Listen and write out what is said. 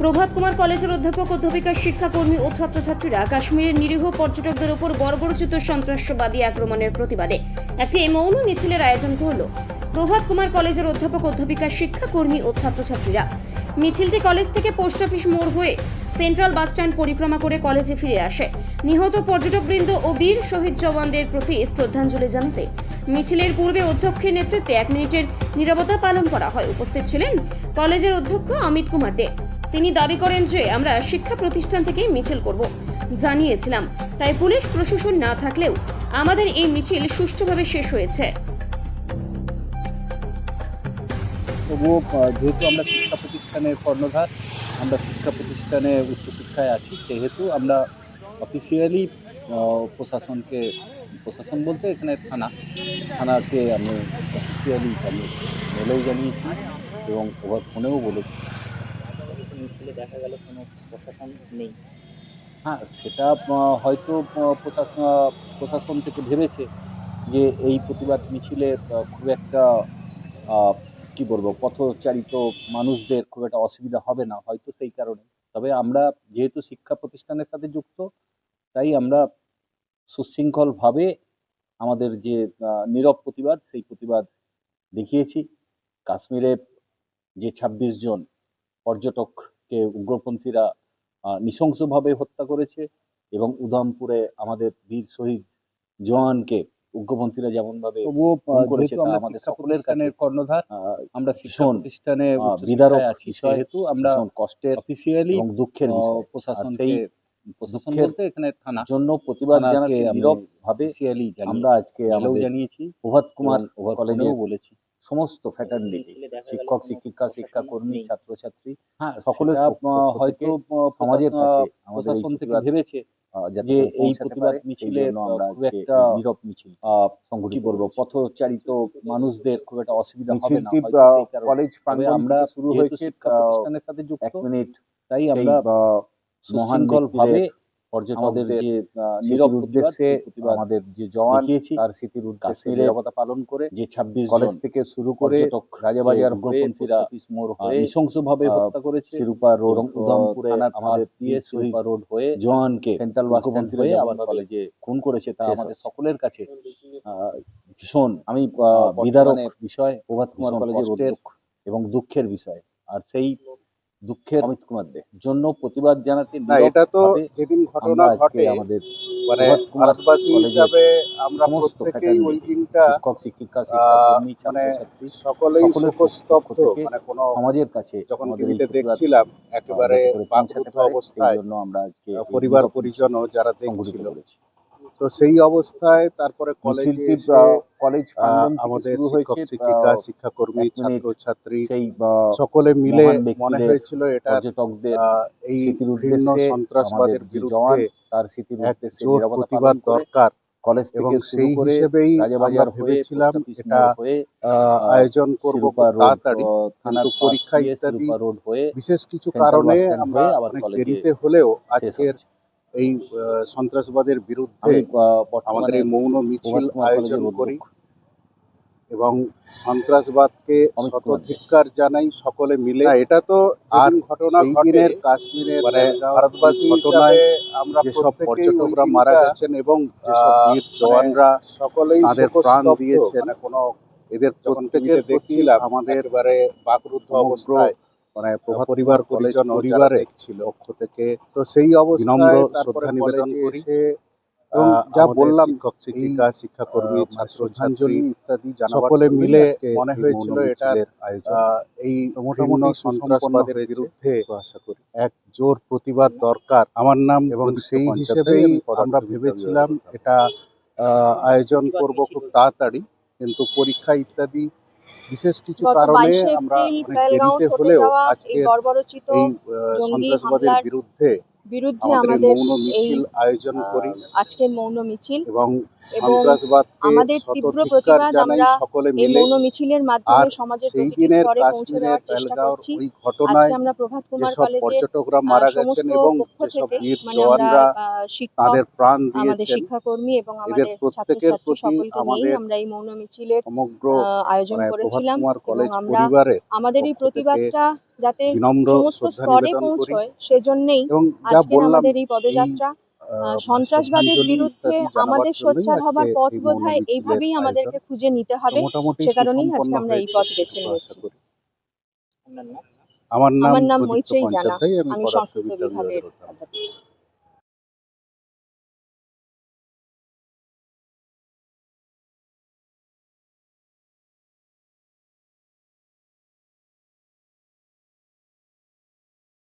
প্রভাত কুমার কলেজের অধ্যাপক, অধ্যাপিকা, শিক্ষাকর্মী ও ছাত্রছাত্রীরা কাশ্মীরের নিরীহ পর্যটকদের উপর বর্বরচিত সন্ত্রাসবাদী আক্রমণের প্রতিবাদে একটি মৌন মিছিলের আয়োজন করল প্রভাত কুমার কলেজের অধ্যাপক, অধ্যাপিকা, শিক্ষাকর্মী ও ছাত্রছাত্রীরা। মিছিলটি কলেজ থেকে পোস্ট অফিস মোড় হয়ে সেন্ট্রাল বাস স্ট্যান্ড পরিক্রমা করে কলেজে ফিরে আসে। নিহত পর্যটকবৃন্দ ও বীর শহীদ জওয়ানদের প্রতি শ্রদ্ধাঞ্জলি জানাতে মিছিলের পূর্বে অধ্যক্ষের নেতৃত্বে এক মিনিটের নীরবতা পালন করা হয়। উপস্থিত ছিলেন কলেজের অধ্যক্ষ অমিত কুমার দে। তিনি দাবি করেন যে আমরা শিক্ষা প্রতিষ্ঠান থেকে মিছিল করব। জানিয়েছিলাম। তাই পুলিশ প্রশাসন না থাকলেও আমাদের এই মিছিল সুষ্ঠুভাবে শেষ হয়েছে। তবুও যেহেতু আমরা শিক্ষা প্রতিষ্ঠানের কর্ণধার, আমরা শিক্ষা প্রতিষ্ঠানে উচ্চশিক্ষায় আছি, সেহেতু আমরা অফিসিয়ালি প্রশাসনকে, প্রশাসন বলতে এখানে থানা, থানাকে আমি অফিসিয়ালি জানিয়েছি মেলেও জানিয়েছি এবং ওভার ফোনেও বলেছি। দেখা গেল কোনো প্রশাসন নেই। হ্যাঁ সেটা হয়তো প্রশাসন প্রশাসন থেকে ভেবেছে যে এই প্রতিবাদ মিছিলে খুব একটা কি বলব, পথচারিত মানুষদের খুব একটা অসুবিধা হবে না, হয়তো সেই কারণে। তবে আমরা যেহেতু শিক্ষা প্রতিষ্ঠানের সাথে যুক্ত, তাই আমরা সুশৃঙ্খলভাবে আমাদের যে নীরব প্রতিবাদ, সেই প্রতিবাদ দেখিয়েছি। কাশ্মীরে যে ২৬ জন পর্যটককে উগ্রপন্থীরা নৃশংসভাবে হত্যা করেছে এবং উধামপুরে আমাদের বীর শহীদ জওয়ানকে উগ্রপন্থীরা যেমন ভাবে আমাদের সকলের কাছে কর্ণধার আমরা শিক্ষা প্রতিষ্ঠানে বিদারক আছি সেহেতু আমরা কষ্টের অফিসিয়ালি এবং দুঃখের প্রশাসন সেই প্রশাসন বলতে এখানে থানা জন্য প্রতিবাদ জানাতে আমরা আজকে জানিয়েছি প্রভাত কুমার কলেজেও বলেছি। সমস্ত ফ্যাটার্নিটি শিক্ষক শিক্ষিকা শিক্ষাকর্মী। ছাত্রছাত্রী হ্যাঁ থেকে হয়তো সমাজের প্রশাসন- কাছে আমাদের প্রশাসন থেকে ভেবেছে যে এই প্রতিবাদ মিছিলে খুব একটা নীরব মিছিল সংগঠিত কি বলব করেছি। পথচারিত মানুষদের খুব একটা অসুবিধা হবে না। কলেজ আমরা শুরু হয়েছে প্রতিষ্ঠানের সাথে যুক্ত এক মিনিট তাই আমরা আহ, মহান ভাবে আমাদের যে নীরব উদ্দেশ্যে আমাদের যে জওয়ান তার স্মৃতির উদ্দেশ্যে নিরাপত্তা পালন করে যে ছাব্বিশ কলেজ থেকে শুরু করে রাজাবাজার অফিস মোড় হয়ে নৃশংসভাবে হত্যা করেছে শিরুপা রোড উধমপুরে আমাদের দিয়ে শিরুপা রোড হয়ে জওয়ানকে সেন্ট্রাল বাস হয়ে আবার কলেজে খুন করেছে। তা আমাদের সকলের কাছে ভীষণ আমি বিদারক বিষয় প্রভাত কুমার কলেজের এবং দুঃখের বিষয়। আর সেই দুঃখের অমিত কুমার দে। জন্য প্রতিবাদ জানাতে না এটা তো যেদিন ঘটনা ঘটে আমাদের মানে ভারতবাসী হিসাবে আমরা প্রত্যেকেই ওই দিনটা শিক্ষক শিক্ষিকা শিক্ষাকর্মী মানে ছাত্রছাত্রী সকলেই শোকস্তব্ধ মানে কোনো সমাজের কাছে যখন টিভিতে দেখছিলাম একেবারে সেই অবস্থায় জন্য আমরা আজকে পরিবার পরিজন যারা দেখছিল। তো সেই অবস্থায় তারপরে কলেজে কলেজ আমাদের শিক্ষক শিক্ষিকা শিক্ষাকর্মী ছাত্রছাত্রী সকলে মিলে মনে হয়েছিল এটা এই ঘৃণ্য সন্ত্রাসবাদের বিরুদ্ধে তার এক জোর প্রতিবাদ দরকার কলেজ এবং সেই হিসেবেই আমরা ভেবেছিলাম এটা আয়োজন করব তাড়াতাড়ি কিন্তু পরীক্ষা ইত্যাদি বিশেষ কিছু কারণে আমরা অনেক দেরিতে হলেও আজকের। এই সন্ত্রাসবাদের বিরুদ্ধে আমাদের এই মৌন মিছিল আয়োজন করি এবং সন্ত্রাসবাদকে। শতধিক্কার জানাই সকলে মিলে এটা তো আর ঘটনা সেই ঘটে দিনের কাশ্মীরের মানে ভারতবাসী ঘটনায় আমরা যেসব পর্যটকরা মারা গেছেন এবং যেসব বীর জওয়ানরা সকলেই তাদের প্রাণ দিয়েছেন। মানে কোনো এদের প্রত্যেকের প্রত্যেকের প্রতি দেখছিলাম আমাদের এবারে বাকরুদ্ধ অবস্থায় মানে প্রভাত পরিবার পরিবার কলেজ পরিজন পরিবারে ছিল পক্ষ থেকে। তো সেই অবস্থায় শ্রদ্ধা নিবেদন করি। যা বললাম, শিক্ষক শিক্ষিকা শিক্ষাকর্মী মানে শ্রদ্ধাঞ্জলি ইত্যাদি সকলে মিলে মনে হয়েছিল এটা এই মোটামুটি সন্ত্রাসবাদের বিরুদ্ধে আশা করি। এক জোর প্রতিবাদ দরকার। আমার নাম এবং সেই হিসেবেই আমি আমরা ভেবেছিলাম এটা আহ, আয়োজন করব খুব তাড়াতাড়ি কিন্তু পরীক্ষা ইত্যাদি বিশেষ কিছু কারণে আমরা দেরিতে হলেও আজকে এই সন্ত্রাসবাদের বিরুদ্ধে বিরুদ্ধে আমাদের মৌন মিছিল আয়োজন করি। আজকে মৌন মিছিল এবং এবং আমাদের তীব্র প্রতিবাদ আমরা এই মৌন মিছিলের মাধ্যমে সমাজের সেই দিনের কাশ্মীরের ওই আজকে ঘটনায় আমরা প্রভাত কুমার কলেজের পর্যটকরা মারা গেছেন এবং যেসব বীর মানে জওয়ানরা তাদের প্রাণ আমাদের দিয়েছেন। শিক্ষাকর্মী এবং আমাদের প্রত্যেকের প্রতি আমাদের আমরা এই মৌন মিছিলের সমগ্র আয়োজন মানে করেছিলাম কলেজ আমরা আমাদের এই প্রতিবাদটা যাতে সমস্ত স্তরে পৌঁছয় সেজন্যই বললাম আমাদের এই পদযাত্রা সন্ত্রাসবাদের বিরুদ্ধে আমাদের সোচ্চার হবার পথ বোধ হয় এইভাবেই আমাদেরকে খুঁজে নিতে হবে। সে কারণেই আজকে আমরা এই পথ বেছে নিয়েছি। করি। আপনার নাম? আমার নাম মৈত্রেয়ী জানা। আমি সংস্কৃত বিভাগের